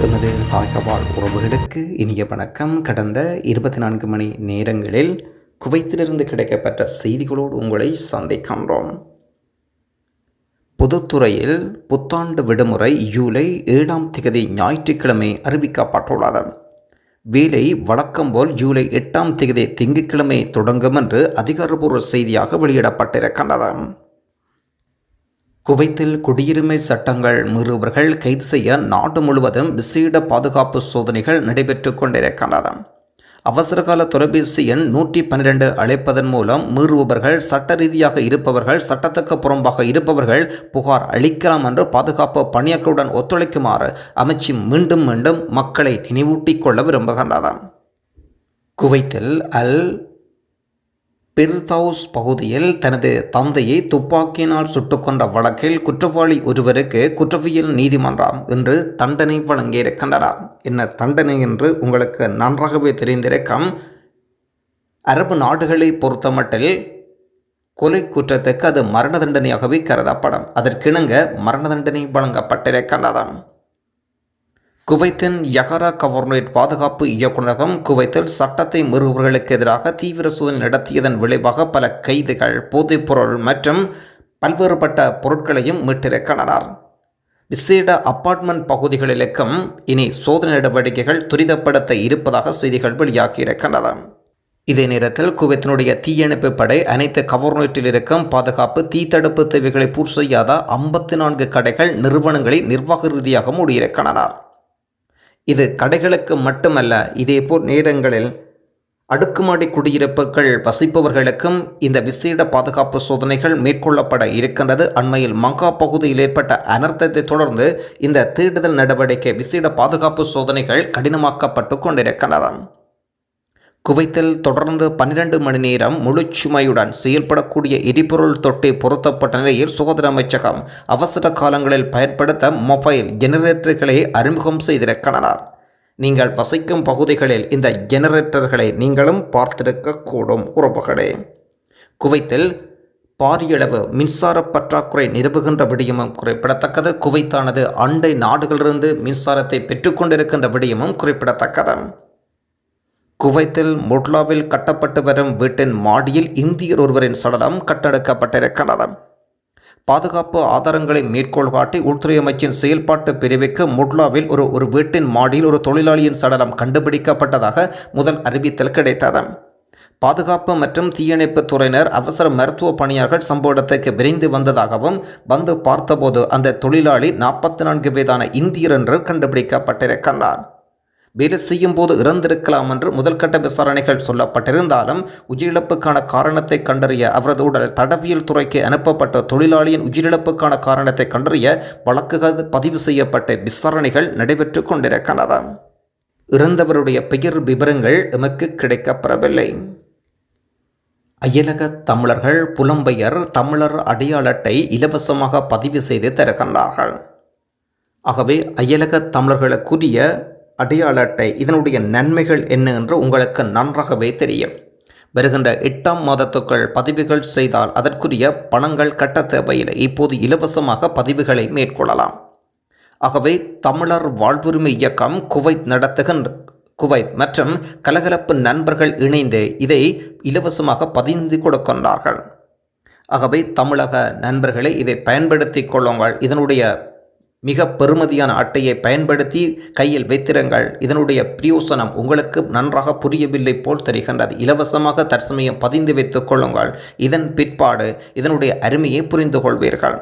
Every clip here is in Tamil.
எமது தாயகவாழ் உறவுகளுக்கு இனிய வணக்கம். கடந்த இருபத்தி நான்கு மணி நேரங்களில் குவைத்திலிருந்து கிடைக்கப்பட்ட செய்திகளோடு உங்களை சந்திக்கின்றோம். பொதுத்துறையில் புத்தாண்டு விடுமுறை ஜூலை ஏழாம் திகதி ஞாயிற்றுக்கிழமை அறிவிக்கப்பட்டுள்ளது. வேலை வழக்கம் போல் ஜூலை எட்டாம் திகதி திங்கட்கிழமை தொடங்கும் என்று அதிகாரப்பூர்வ செய்தியாக வெளியிடப்பட்டிருக்கின்றது. குவைத்தில் குடியுரிமை சட்டங்கள் மீறுபவர்கள் கைது செய்ய நாடு முழுவதும் விசேட பாதுகாப்பு சோதனைகள் நடைபெற்றுக் கொண்டிருக்கிறது அவசரகால தொலைபேசி எண் நூற்றி பன்னிரண்டு அழைப்பதன் மூலம் மீறுபவர்கள் சட்ட ரீதியாக இருப்பவர்கள் சட்டத்துக்கு புறம்பாக இருப்பவர்கள் புகார் அளிக்கலாம் என்று பாதுகாப்பு பணியாளர்களுடன் ஒத்துழைக்குமாறு அமைச்சு மீண்டும் மீண்டும் மக்களை நினைவூட்டிக் கொள்ள விரும்புகின்றன. குவைத்தில் அல் பிர்தவுஸ் பகுதியில் தனது தந்தையை துப்பாக்கியினால் சுட்டுக்கொண்ட வழக்கில் குற்றவாளி ஒருவருக்கு குற்றவியல் நீதிமன்றம் இன்று தண்டனை வழங்கியிருக்கின்றனர். என்ன தண்டனை என்று உங்களுக்கு நன்றாகவே தெரிந்திருக்கும். அரபு நாடுகளை பொறுத்தமட்டில் கொலை குற்றத்துக்கு அது மரண தண்டனையாகவே கருதப்படும். அதற்கிணங்க மரண தண்டனை வழங்கப்பட்டிருக்கின்றது. குவைத்தின் யகரா கவர்னரேட் பாதுகாப்பு இயக்குநரகம் குவைத்தில் சட்டத்தை மீறுபவர்களுக்கு எதிராக தீவிர சோதனை நடத்தியதன் விளைவாக பல கைதுகள் போதைப்பொருள் மற்றும் பல்வேறுபட்ட பொருட்களையும் மீட்டிருக்கின்றனர் விசேட அப்பார்ட்மெண்ட் பகுதிகளிலுக்கும் இனி சோதனை நடவடிக்கைகள் துரிதப்படுத்த இருப்பதாக செய்திகள் வெளியாகியிருக்கின்றன. இதே நேரத்தில் குவைத்தினுடைய தீயணைப்பு படை அனைத்து கவர்னேட்டில் இருக்கும் பாதுகாப்பு தீ தடுப்பு தேவைகளை பூர்த்தி செய்யாத ஐம்பத்தி நான்கு கடைகள் நிறுவனங்களை நிர்வாக ரீதியாக மூடியிருக்கின்றனர் இது கடைகளுக்கு மட்டுமல்ல இதேபோல் நேரங்களில் அடுக்குமாடி குடியிருப்புகள் வசிப்பவர்களுக்கும் இந்த விசேட பாதுகாப்பு சோதனைகள் மேற்கொள்ளப்பட இருக்கின்றது. அண்மையில் மங்கா பகுதியில் ஏற்பட்ட அனர்த்தத்தை தொடர்ந்து இந்த தேடுதல் நடவடிக்கை விசேட பாதுகாப்பு சோதனைகள் கடினமாக்கப்பட்டு கொண்டிருக்கின்றன. குவைத்தில் தொடர்ந்து பன்னிரண்டு மணி நேரம் முழுச்சுமையுடன் செயல்படக்கூடிய எரிபொருள் தொட்டி பொருத்தப்பட்ட நிலையில் சுகாதார அமைச்சகம் அவசர காலங்களில் பயன்படுத்த மொபைல் ஜெனரேட்டர்களை அறிமுகம் செய்திருக்கிறார் நீங்கள் வசிக்கும் பகுதிகளில் இந்த ஜெனரேட்டர்களை நீங்களும் பார்த்திருக்கக்கூடும் உறவுகளே. குவைத்தில் பாரியளவு மின்சார பற்றாக்குறை நிரப்புகின்ற விடயமும் குறிப்பிடத்தக்கது. குவைத்தானது அண்டை நாடுகளிலிருந்து மின்சாரத்தை பெற்றுக்கொண்டிருக்கின்ற விடயமும் குறிப்பிடத்தக்கது. குவைத்தில் முட்லாவில் கட்டப்பட்டு வரும் வீட்டின் மாடியில் இந்தியர் ஒருவரின் சடலம் கட்டெடுக்கப்பட்டிருக்கிறது பாதுகாப்பு ஆதாரங்களை மேற்கோள் காட்டி உள்துறை அமைச்சின் செயல்பாட்டு பிரிவுக்கு முட்லாவில் ஒரு ஒரு வீட்டின் மாடியில் ஒரு தொழிலாளியின் சடலம் கண்டுபிடிக்கப்பட்டதாக முதல் அறிவித்தல் கிடைத்தது. பாதுகாப்பு மற்றும் தீயணைப்பு துறையினர் அவசர மருத்துவ பணியாளர்கள் சம்பவ இடத்துக்கு விரைந்து வந்ததாகவும் வந்து பார்த்தபோது அந்த தொழிலாளி நாற்பத்தி நான்கு வயதான இந்தியர் என்று கண்டுபிடிக்கப்பட்டிருக்கிறார் வேலை செய்யும் போது இறந்திருக்கலாம் என்று முதல்கட்ட விசாரணைகள் சொல்லப்பட்டிருந்தாலும் உயிரிழப்புக்கான காரணத்தை கண்டறிய அவரது உடல் தடவியல் துறைக்கு அனுப்பப்பட்ட தொழிலாளியின் உயிரிழப்புக்கான காரணத்தை கண்டறிய வழக்குகள் பதிவு செய்யப்பட்ட விசாரணைகள் நடைபெற்று கொண்டிருக்கின்றன இறந்தவருடைய பெயர் விவரங்கள் எமக்கு கிடைக்கப்பெறவில்லை. அயலக தமிழர்கள் புலம்பெயர் தமிழர் அடையாள அட்டை இலவசமாக பதிவு செய்து தருகின்றார்கள். ஆகவே அயலக தமிழர்களுக்குரிய அடையாள அட்டை இதனுடைய நன்மைகள் என்ன என்று உங்களுக்கு நன்றாகவே தெரியும். வருகின்ற எட்டாம் மாதத்துக்குள் பதிவுகள் செய்தால் அதற்குரிய பணங்கள் கட்ட தேவையில்லை. இப்போது இலவசமாக பதிவுகளை மேற்கொள்ளலாம். ஆகவே தமிழர் வாழ்வுரிமை இயக்கம் குவைத் நடத்துகின்ற குவைத் மற்றும் கலகலப்பு நண்பர்கள் இணைந்து இதை இலவசமாக பதிந்து கொடுக்கின்றார்கள். ஆகவே தமிழக நண்பர்களை இதை பயன்படுத்தி கொள்ளுங்கள். இதனுடைய மிக பெருமதியான அட்டையை பயன்படுத்தி கையில் வைத்திருங்கள். இதனுடைய பிரயோசனம் உங்களுக்கு நன்றாக புரியவில்லை போல் தெரிகின்றது. இலவசமாக தற்சமயம் பதிந்து வைத்துக் கொள்ளுங்கள். இதன் பிற்பாடு இதனுடைய அருமையை புரிந்து கொள்வீர்கள்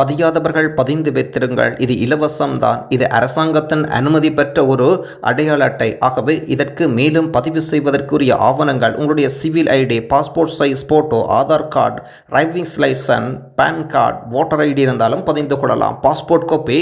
பதியாதவர்கள் பதிந்து வைத்திருங்கள். இது இலவசம்தான். இது அரசாங்கத்தின் அனுமதி பெற்ற ஒரு அடையாள அட்டை. ஆகவே இதற்கு மேலும் பதிவு செய்வதற்குரிய ஆவணங்கள் உங்களுடைய civil ID passport size photo Aadhaar card drivings licence PAN card voter ID இருந்தாலும் பதிந்து கொள்ளலாம். பாஸ்போர்ட் காப்பி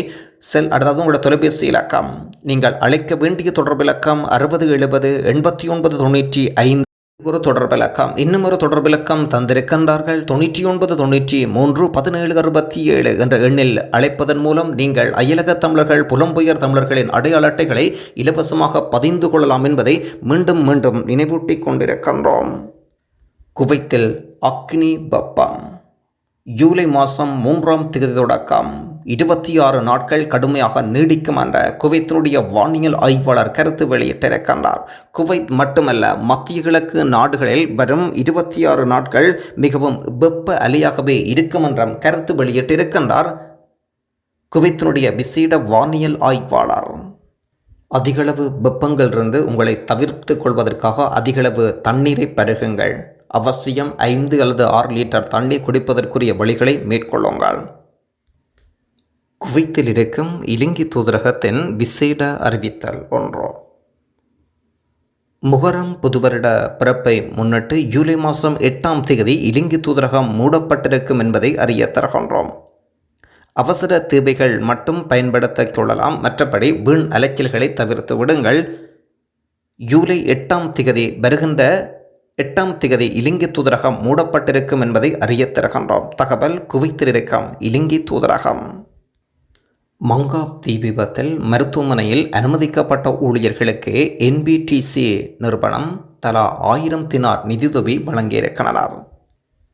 செல் அதாவது உங்களோட தொலைபேசி இலக்கம். நீங்கள் அழைக்க வேண்டிய தொடர்பு இலக்கம் அறுபது எழுபது எண்பத்தி ஒன்பது தொண்ணூற்றி ஐந்து ஒரு தொடர்பிலக்கம் இன்னும் ஒரு தொடர்பிலக்கம் தந்திருக்கின்றார்கள். தொண்ணூற்றி ஒன்பது தொண்ணூற்றி மூன்று பதினேழு அறுபத்தி ஏழு என்ற எண்ணில் அழைப்பதன் மூலம் நீங்கள் அயலக தமிழர்கள் புலம்பெயர் தமிழர்களின் அடையாள அட்டைகளை இலவசமாக பதிந்து கொள்ளலாம் என்பதை மீண்டும் மீண்டும் நினைவூட்டிக் கொண்டிருக்கின்றோம். குவைத்தில் அக்னி பப்பம் ஜூலை மாதம் மூன்றாம் தேதி தொடக்கம். இருபத்தி ஆறு நாட்கள் கடுமையாக நீடிக்கும் என்ற குவைத்தினுடைய வானியல் ஆய்வாளர் கருத்து வெளியிட்டிருக்கின்றார் குவைத் மட்டுமல்ல மத்திய கிழக்கு நாடுகளில் வரும் இருபத்தி ஆறு நாட்கள் மிகவும் வெப்ப அலையாகவே இருக்கும் என்றும் கருத்து வெளியிட்டிருக்கின்றார் குவைத்தினுடைய விசேட வானியல் ஆய்வாளர். அதிகளவு வெப்பங்களிலிருந்து உங்களை தவிர்த்து கொள்வதற்காக அதிகளவு தண்ணீரை பருகுங்கள். அவசியம் ஐந்து அல்லது ஆறு லிட்டர் தண்ணீர் குடிப்பதற்குரிய வழிகளை மேற்கொள்ளுங்கள். குவைத்தில் இருக்கும் இலங்கை தூதரகத்தின் விசேட அறிவித்தல் ஒன்று. முகரம் புதுவருட பிறப்பை முன்னிட்டு ஜூலை மாதம் எட்டாம் தேதி இலங்கை தூதரகம் மூடப்பட்டிருக்கும் என்பதை அறிய தருகின்றோம். அவசர தேவைகள் மட்டும் பயன்படுத்திக் கொள்ளலாம். மற்றபடி வீண் அலைச்சல்களை தவிர்த்து விடுங்கள். ஜூலை எட்டாம் திகதி வருகின்ற எட்டாம் திகதி இலங்கை தூதரகம் மூடப்பட்டிருக்கும் என்பதை அறிய தருகின்றோம். தகவல் குவைத்திருக்கும் இலங்கை தூதரகம். மங்காப் தீ விபத்தில் மருத்துவமனையில் அனுமதிக்கப்பட்ட ஊழியர்களுக்கு என்பிடிசி நிறுவனம் தலா ஆயிரம் தினார் நிதியுதவி வழங்கியிருக்கிறார்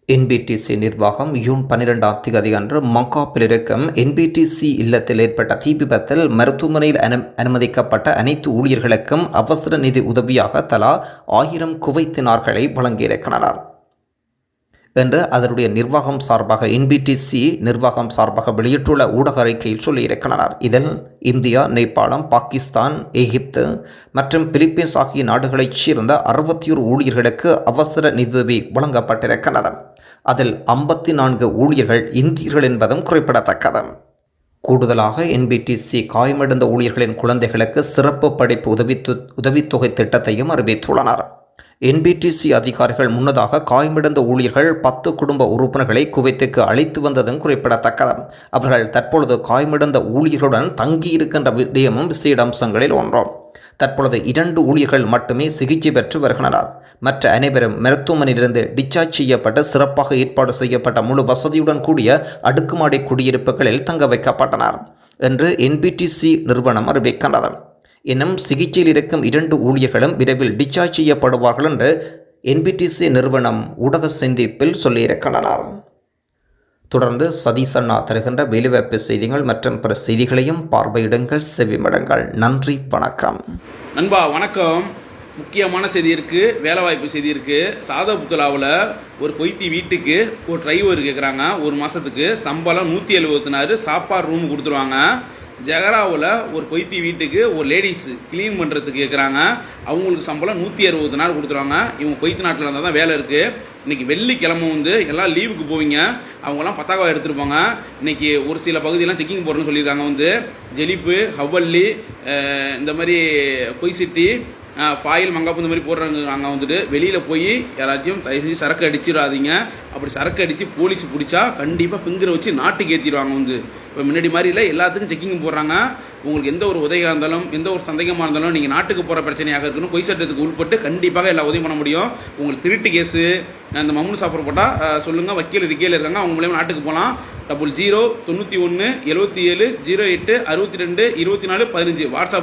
என்பிடிசி நிர்வாகம் ஜூன் பன்னிரெண்டாம் தேதி அன்று மங்காப்பில் இருக்கும் என்பிடிசி இல்லத்தில் ஏற்பட்ட தீ விபத்தில் மருத்துவமனையில் அனு அனுமதிக்கப்பட்ட அனைத்து ஊழியர்களுக்கும் அவசர நிதி உதவியாக தலா ஆயிரம் குவைத்தினார்களை வழங்கியிருக்கிறார் என்று அதனுடைய நிர்வாகம் சார்பாக என்பிடிசி நிர்வாகம் சார்பாக வெளியிட்டுள்ள ஊடக அறிக்கையில் சொல்லியிருக்கிறார் இதில் இந்தியா நேபாளம் பாகிஸ்தான் எகிப்து மற்றும் பிலிப்பீன்ஸ் ஆகிய நாடுகளைச் சேர்ந்த அறுபத்தி ஒரு ஊழியர்களுக்கு அவசர நிதியுதவி வழங்கப்பட்டிருக்கிறது. அதில் ஐம்பத்தி நான்கு ஊழியர்கள் இந்தியர்கள் என்பதும் குறிப்பிடத்தக்கது. கூடுதலாக என்பிடிசி காயமடைந்த ஊழியர்களின் குழந்தைகளுக்கு சிறப்பு படிப்பு உதவி உதவித்தொகை திட்டத்தையும் அறிவித்துள்ளனர். என்பிடிசி அதிகாரிகள் முன்னதாக காயமடைந்த ஊழியர்கள் பத்து குடும்ப உறுப்பினர்களை குவைத்துக்கு அழைத்து வந்ததும் குறிப்பிடத்தக்கது. அவர்கள் தற்பொழுது காயமடைந்த ஊழியர்களுடன் தங்கியிருக்கின்ற விடயமும் விசேட அம்சங்களில் ஒன்றாம். தற்பொழுது இரண்டு ஊழியர்கள் மட்டுமே சிகிச்சை பெற்று வருகின்றனர். மற்ற அனைவரும் மருத்துவமனையிலிருந்து டிஸ்சார்ஜ் செய்யப்பட்டு சிறப்பாக ஏற்பாடு செய்யப்பட்ட முழு வசதியுடன் கூடிய அடுக்குமாடி குடியிருப்புகளில் தங்க வைக்கப்பட்டனர் என்று என்பிடிசி நிறுவனம் அறிவிக்கின்றது. எனும் சிகிச்சையில் இருக்கும் இரண்டு ஊழியர்களும் விரைவில் டிஸ்சார்ஜ் செய்யப்படுவார்கள் என்று என்பிடிசி நிறுவனம் ஊடக சந்திப்பில் சொல்லியிருக்கின்றனர். தொடர்ந்து சதீஷ் அண்ணா தருகின்ற வேலைவாய்ப்பு செய்திகள் மற்றும் பிற செய்திகளையும் பார்வையிடுங்கள் செவிமடங்கள். நன்றி வணக்கம். நண்பா வணக்கம். முக்கியமான செய்தி இருக்கு வேலைவாய்ப்பு செய்தி இருக்கு. சாதபுத்துலாவில் ஒரு கொய்த்தி வீட்டுக்கு ஒரு டிரைவர் கேட்குறாங்க ஒரு மாசத்துக்கு சம்பளம் நூற்றி எழுபத்தினாறு சாப்பாடு ரூம் கொடுத்துருவாங்க. ஜெகராவில் ஒரு கொய்த்தி வீட்டுக்கு ஒரு லேடிஸ் க்ளீன் பண்ணுறதுக்கு கேட்குறாங்க அவங்களுக்கு சம்பளம் நூற்றி அறுபது நாள் கொடுத்துருவாங்க. இவங்க பொய்த்து நாட்டில் இருந்தால் தான் வேலை இருக்குது இன்றைக்கி வெள்ளிக்கிழமை வந்து எல்லாம் லீவுக்கு போவீங்க. அவங்கெல்லாம் பத்தாக்கா எடுத்துருப்பாங்க. இன்றைக்கி ஒரு சில பகுதியெல்லாம் செக்கிங் போகிறேன்னு சொல்லியிருக்காங்க வந்து. ஜெலிப்பு ஹவ்வல்லி இந்த மாதிரி பொய் சிட்டி ஃபாயில் மங்காப்பு இந்த மாதிரி போடுறாங்க நாங்கள் வந்துட்டு. வெளியில் போய் யாராச்சும் தயவு செஞ்சு சரக்கு அடிச்சிடாதீங்க. அப்படி சரக்கு அடித்து போலீஸ் பிடிச்சா கண்டிப்பாக ஃபிங்கரை வச்சு நாட்டுக்கு ஏற்றிடுவாங்க வந்து. இப்போ முன்னாடி மாதிரி இல்லை எல்லாத்துக்கும் செக்கிங் போடுறாங்க. உங்களுக்கு எந்த ஒரு உதவியாக இருந்தாலும் எந்த ஒரு சந்தேகமாக இருந்தாலும் நீங்கள் நாட்டுக்கு போகிற பிரச்சனையாக இருக்கணும். பொய் சட்டத்துக்கு உள்பட்டு கண்டிப்பாக எல்லா உதவியும் பண்ண முடியும். உங்களுக்கு திருட்டு கேஸு அந்த மம்முனு சாப்பிட போட்டால் சொல்லுங்கள் வக்கீல் இருக்கையில் இருக்காங்க. அவங்க மூலியமாக நாட்டுக்கு போகலாம் டபுள் ஜீரோ தொண்ணூற்றி ஒன்று எழுபத்தி ஏழு ஜீரோ எட்டு அறுபத்தி ரெண்டு இருபத்தி நாலு பதினஞ்சு. வாட்ஸ்அப்